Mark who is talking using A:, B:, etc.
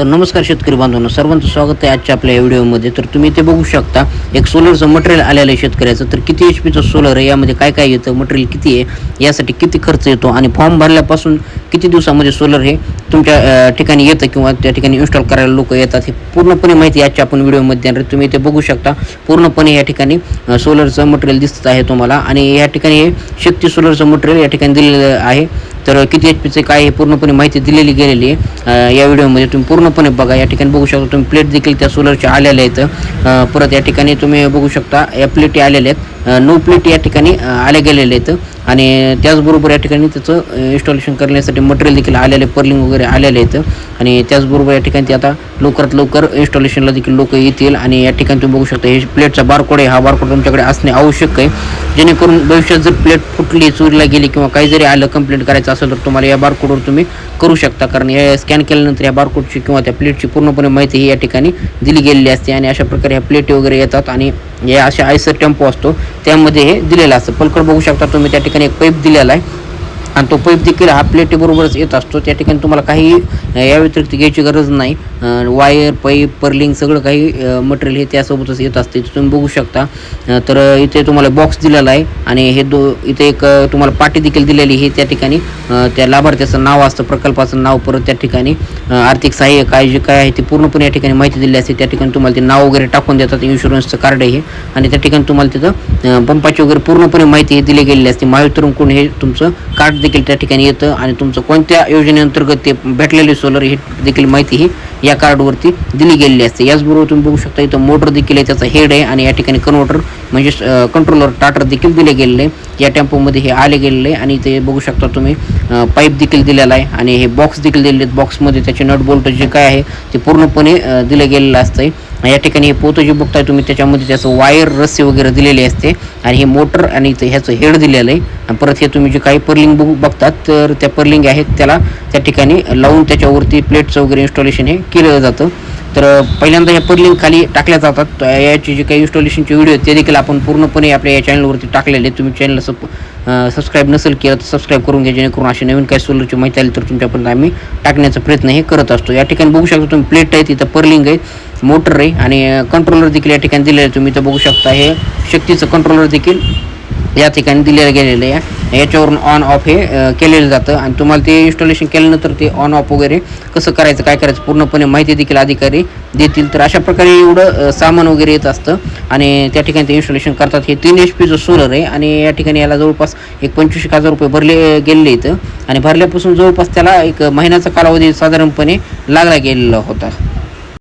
A: तर नमस्कार शेतकरी बांधवांनो सर्वांचं स्वागत आहे आजच्या आपल्या या व्हिडिओमध्ये. तर तुम्ही ते बघू शकता एक सोलरचं मटेरियल आलेलं आहे शेतकऱ्याचं. तर किती एच पीचं सोलर आहे यामध्ये काय काय येतं मटेरियल किती आहे यासाठी किती खर्च येतो आणि फॉर्म भरल्यापासून किती दिवसामध्ये सोलर हे तुमच्या ठिकाणी येतं किंवा त्या ठिकाणी इन्स्टॉल करायला लोक येतात हे पूर्णपणे माहिती आजच्या आपण व्हिडिओमध्ये. देणार तुम्ही ते बघू शकता पूर्णपणे या ठिकाणी सोलरचं मटेरियल दिसत आहे तुम्हाला. आणि या ठिकाणी हे शक्ती सोलरचं मटेरियल या ठिकाणी दिलेलं आहे. तर किती एच पीचे काय हे पूर्णपणे माहिती दिलेली गेलेली आहे. या व्हिडिओमध्ये तुम्ही पूर्णपणे बघा. या ठिकाणी बघू शकता तुम्ही प्लेट देखील त्या सोलरच्या आलेल्या आहेत. परत या ठिकाणी तुम्ही बघू शकता या प्लेटी आलेल्या आहेत. नऊ प्लेट या ठिकाणी आल्या गेलेले आहेत. आणि त्याचबरोबर या ठिकाणी त्याचं इन्स्टॉलेशन करण्यासाठी मटेरियल देखील आलेले पर्लिंग वगैरे आलेले आहेत. आणि त्याचबरोबर या ठिकाणी ते आता लवकरात लवकर इन्स्टॉलेशनला देखील लोक येतील. आणि या ठिकाणी तुम्ही बघू शकता हे प्लेटचा बारकोड आहे. हा बारकोड तुमच्याकडे असणे आवश्यक आहे. जेणेकरून भविष्यात जर प्लेट फुटली चोरीला गेली किंवा काही जरी आलं कंप्लेंट करायचं असेल तर तुम्हाला या बारकोडवर तुम्ही करू शकता. कारण या स्कॅन केल्यानंतर या बारकोडची किंवा त्या प्लेटची पूर्णपणे माहिती ही या ठिकाणी दिली गेलेली असते. आणि अशा प्रकारे ह्या प्लेटी वगैरे येतात. आणि या अशा आयसर टेम्पो असतो. त्यामध्ये हे दिलेलं असतं. पलकड बघू शकता तुम्ही त्या ठिकाणी एक पाईप दिलेला आहे. आणि तो पैप देखील हा प्लेटीबरोबरच येत असतो. त्या ठिकाणी तुम्हाला काही या व्यतिरिक्त घ्यायची गरज नाही. वायर पाईप पर्लिंग सगळं काही मटेरियल हे त्यासोबतच येत असते. इथे तुम्ही बघू शकता. तर इथे तुम्हाला बॉक्स दिलेला आहे आणि हे दो इथे एक तुम्हाला पाटी देखील दिलेली हे त्या ठिकाणी त्या लाभार्थ्याचं नाव असतं प्रकल्पाचं नाव परत त्या ठिकाणी आर्थिक सहाय्य काय जे काय आहे ते पूर्णपणे या ठिकाणी माहिती दिली असते. त्या ठिकाणी तुम्हाला ते नाव वगैरे टाकून देतात. इन्शुरन्सचं कार्ड आहे हे. आणि त्या ठिकाणी तुम्हाला तिथं पंपाची वगैरे पूर्णपणे माहिती दिली गेलेली असते. महावितरणकडून हे तुमचं कार्ड देखील त्या ठिकाणी येतं आणि तुमचं कोणत्या योजनेअंतर्गत ते भेटलेले सोलर हे देखील माहिती ही या कार्डवरती दिली गेलेली असते. याचबरोबर तुम्ही बघू शकता इथं मोटर देखील आहे त्याचा हेड आहे आणि या ठिकाणी कन्व्हर्टर म्हणजे कंट्रोलर टाटर देखील दिले गेलेले आहे. या टेम्पोमध्ये हे आले गेलेले आहे आणि ते बघू शकता तुम्ही पाईप देखील दिलेला आहे आणि हे बॉक्स देखील दिलेले आहेत. बॉक्समध्ये त्याचे नट बोल्ट जे काय आहे ते पूर्णपणे दिलं गेलेलं असतं या ठिकाणी हे पोतं जे बघताय तुम्ही त्याच्यामध्ये त्याचं वायर रस्सी वगैरे दिलेले असते आणि हे मोटर आणि ह्याचं हेड दिलेलं आहे. आणि परत हे तुम्ही जे काही पर्लिंग बघू बघतात तर त्या पर्लिंग आहेत त्याला त्या ठिकाणी लावून त्याच्यावरती प्लेटचं वगैरे इन्स्टॉलेशन हे केलं जातं. तर पहिल्यांदा ह्या पर्लिंग खाली टाकल्या जातात. याचे याची जे काही इन्स्टॉलेशनचे व्हिडिओ आहेत ते देखील आपण पूर्णपणे आपल्या या चॅनलवरती टाकलेले तुम्ही चॅनलला सब सबस्क्राईब नसेल केलं तर सबस्क्राईब करून घ्या जेणेकरून अशी नवीन काही सोलरची माहिती आली तर तुमच्यापर्यंत आम्ही टाकण्याचा प्रयत्न हे करत असतो. या ठिकाणी बघू शकता तुम्ही प्लेट आहे तिथं पर्लिंग आहे मोटर आहे आणि कंट्रोलर देखील या ठिकाणी दिलेलं आहे. तुम्ही इथं बघू शकता हे शक्तीचं कंट्रोलर देखील या ठिकाणी दिलेलं गेलेलं आहे. याच्यावरून ऑन ऑफ हे केलेलं जातं. आणि तुम्हाला ते इन्स्टॉलेशन केल्यानंतर ते ऑन ऑफ वगैरे कसं करायचं काय करायचं पूर्णपणे माहिती देखील अधिकारी देतील. तर अशा प्रकारे एवढं सामान वगैरे येत असतं. आणि त्या ठिकाणी ते इन्स्टॉलेशन करतात. हे तीन एच पीचं सोलर आहे. आणि या ठिकाणी याला जवळपास एक पंचवीस एक हजार रुपये भरले गेलेले इथं. आणि भरल्यापासून जवळपास त्याला एक महिन्याचा कालावधी साधारणपणे लागला गेलेला होता.